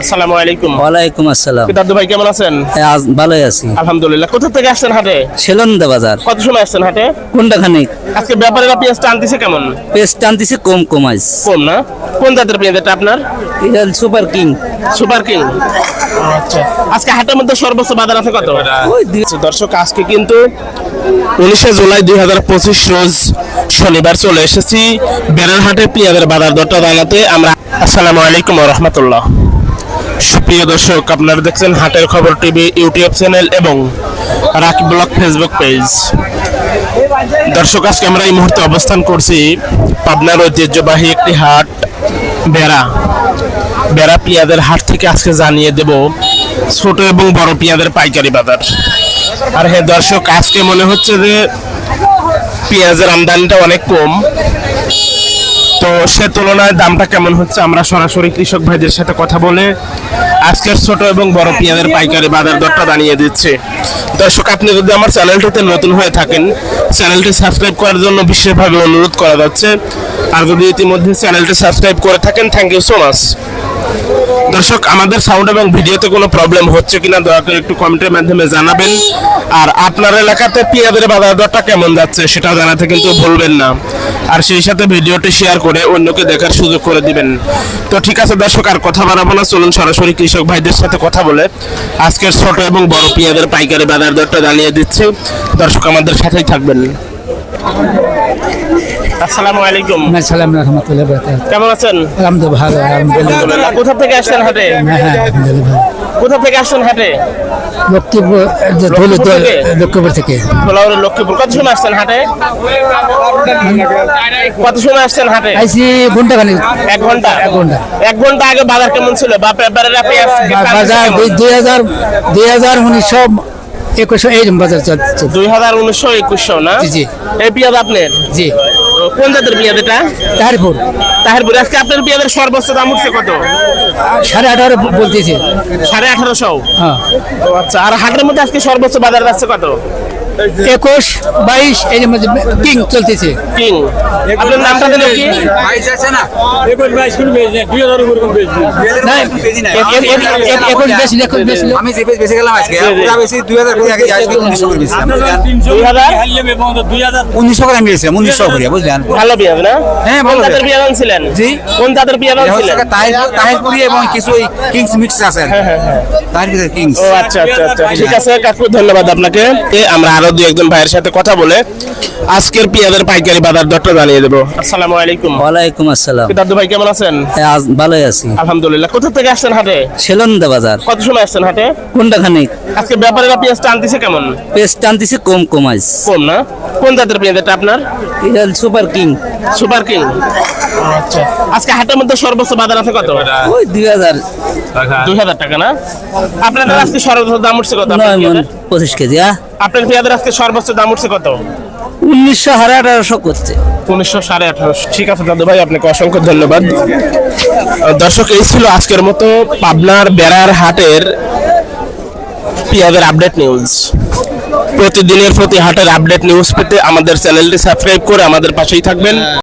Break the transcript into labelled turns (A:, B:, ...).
A: আসসালামু আলাইকুম।
B: ওয়ালাইকুম আসসালাম।
A: দাদু ভাই কেমন আছেন?
B: ভালোই আছি।
A: আলহামদুলিল্লাহ। কোথা থেকে আসছেন হাটে?
B: সেলন্দা বাজার।
A: কত সময় আসছেন হাটে?
B: কোনটা খানিক
A: আজকে ব্যাপারেরা পেঁয়াজটা আনতেছে কেমন?
B: পেস্ট টানতেছে কম কমাইস।
A: কম না? কোন জাতের পেঁয়াজ এটা আপনার?
B: এটা সুপার কিং।
A: Super king. আচ্ছা। আজকে হাটের মধ্যে সর্বোচ্চ বাজার আছে কত? আচ্ছা, দর্শক আজকে কিন্তু উনিশে জুলাই দুই হাজার পঁচিশ রোজ শনিবার চলে এসেছি বেড়ারহাটে পেঁয়াজের বাজার দরটা জানাতে। আমরা আসসালামু আলাইকুম রহমতুল্লাহ। সুপ্রিয় দর্শক, আপনারা দেখছেন হাটের খবর টিভি ইউটিউব চ্যানেল এবং রাকি ব্লগ ফেসবুক পেজ। দর্শক, আজকে আমরা এই মুহূর্তে অবস্থান করছি পাবনার ঐতিহ্যবাহী একটি হাট, বেড়া। বেড়া পেঁয়াজের হাট থেকে আজকে জানিয়ে দেব ছোট এবং বড় পেঁয়াজের পাইকারি বাজার। আর হ্যাঁ দর্শক, আজকে মনে হচ্ছে যে পেঁয়াজের আমদানিটা অনেক কম। তো সে তুলনায় দামটা কেমন হচ্ছে? আমরা সরাসরি কৃষক ভাইদের সাথে কথা বলে আজকের ছোট এবং বড় পেঁয়াজের পাইকারি বাজার দরটা দাঁড়িয়ে দিচ্ছে। দর্শক, আপনি যদি আমার চ্যানেলটিতে নতুন হয়ে থাকেন, চ্যানেলটি সাবস্ক্রাইব করার জন্য বিশেষভাবে অনুরোধ করা যাচ্ছে। আর যদি ইতিমধ্যে চ্যানেলটি সাবস্ক্রাইব করে থাকেন থ্যাংক ইউ সো মাচ দর্শক, আমাদের সাউন্ড এবং ভিডিওতে কোনো প্রবলেম হচ্ছে কিনা দয়া করে একটু কমেন্টের মাধ্যমে জানাবেন। আর আপনার এলাকাতে পেঁয়াজের বাজার দরটা কেমন যাচ্ছে সেটা জানাতে কিন্তু ভুলবেন না। আর সেই সাথে ভিডিওটি শেয়ার করে অন্যকে দেখার সুযোগ করে দিবেন। তো ঠিক আছে দর্শক, আর কথা বাড়াবো না। চলুন সরাসরি কৃষক ভাইদের সাথে কথা বলে আজকের ছোট এবং বড় পেঁয়াজের পাইকারি বাজার দরটা জানিয়ে দিচ্ছে। দর্শক, আমাদের সাথেই থাকবেন। আসসালামু আলাইকুম।
B: সালাম রহমতুল্লাহ
A: কেমন আছেন?
B: আলহামদুলিল্লাহ ভালো আলহামদুলিল্লাহ।
A: আলহামদুলিল্লাহ। কোথা থেকে আসছেন হাটে?
B: হ্যাঁ হ্যাঁ আলহামদুলিল্লাহ
A: কোথা থেকে আসছেন হাটে?
B: লক্ষ্মীপুর লক্ষ্মীপুর থেকে?
A: কোলাউরের লক্ষ্মীপুর। কত সময় আসছেন হাটে? কত সময় আসছেন হাটে?
B: আইসি ঘণ্টা খানিক
A: এক ঘণ্টা?
B: এক ঘণ্টা।
A: এক ঘণ্টা আগে বাজার কেমন ছিল? বা পেপারের
B: বাজার দুই- দুই হাজার দুই হাজার উনিশশো একুশশো এই বাজার চলছে।
A: দুই হাজার উনিশশো একুশশো না?
B: জি, জি।
A: এই পেঁয়াজ আপনার?
B: জি।
A: কোন জাতের পেঁয়াজ এটা
B: তাহিরপুর।
A: তাহিরপুর। আজকে আপনার পেঁয়াজের সর্বোচ্চ দাম উঠছে কত?
B: সাড়ে আঠারো বলতেছে।
A: সাড়ে আঠারোশো।
B: হ্যাঁ।
A: আচ্ছা আর হাটের মধ্যে আজকে সর্বোচ্চ বাজার যাচ্ছে কত?
B: একুশ বাইশ এই মধ্যে কিং চলতেছে।
A: কিং। আপনার নামটা দিল কি?
B: না, এ- এ- এ- এ- একুশ বেশি একুশ বেশি
C: আমি যে বেশি গেলাম আজকে। বেশি দুই হাজার করে আগে আজকে উনিশশো করে বেশি
A: দুই হাজার
C: উনিশশো করে আমি বেশিলাম উনিশশো করে বুঝলেন?
A: ভালো পেঁয়াজ না?
C: হ্যাঁ,
A: কোন
C: ভালো পেঁয়াজ।
A: পেঁয়াজ আনছিলেন?
C: জি।
A: কোন আনছিলেন?
C: তাহির- তাহিরপুরি এবং কিছু ওই কিংস মিক্স আছে। আর তাহিরপুরি কিংস।
A: ও আচ্ছা আচ্ছা আচ্ছা। ঠিক আছে কাকু ধন্যবাদ আপনাকে। আমরা আরও দুই একজন ভাইয়ের সাথে কথা বলে আজকের পেঁয়াজের পাইকারি বাজার দরটা জানিয়ে দেবো। আসসালামু আলাইকুম।
B: ওয়ালাইকুম আসসালাম।
A: দাদু ভাই কেমন আছেন?
B: হ্যাঁ, আজ ভালোই আছি।
A: আলহামদুলিল্লাহ। কোথা থেকে আসছেন হাটে?
B: সেলন্দা বাজার।
A: কত সময় আসছেন হাটে?
B: কোনটা খানিক
A: আজকে ব্যাপারেরা পেঁয়াজ আনতেছে কেমন?
B: পেস্ট টানতেছে কম কমাইস।
A: কম না? কোন জাতের পেঁয়াজ এটা আপনার?
B: এটা সুপার কিং।
A: Super king. আচ্ছা। আজকে হাটের মধ্যে সর্বোচ্চ বাজার আছে কত?
B: ওই দুই হাজার।
A: দুই হাজার টাকা না? আপনাদের আজকে সর্বোচ্চ দাম উঠছে কত?
B: পঁচিশ কেজি হ্যাঁ
A: আপনার পেঁয়াজের আজকে সর্বোচ্চ দাম উঠছে কত?
B: উনিশশো সাড়ে আঠারোশো করছে।
A: উনিশশো সাড়ে আঠারোশো। ঠিক আছে দাদু ভাই আপনাকে অসংখ্য ধন্যবাদ। দর্শক এই ছিল আজকের মতো পাবনার বেড়ার হাটের পেঁয়াজের আপডেট নিউজ। প্রতিদিনের প্রতি হাটের আপডেট নিউজ পেতে আমাদের চ্যানেলটি সাবস্ক্রাইব করে আমাদের পাশেই থাকবেন।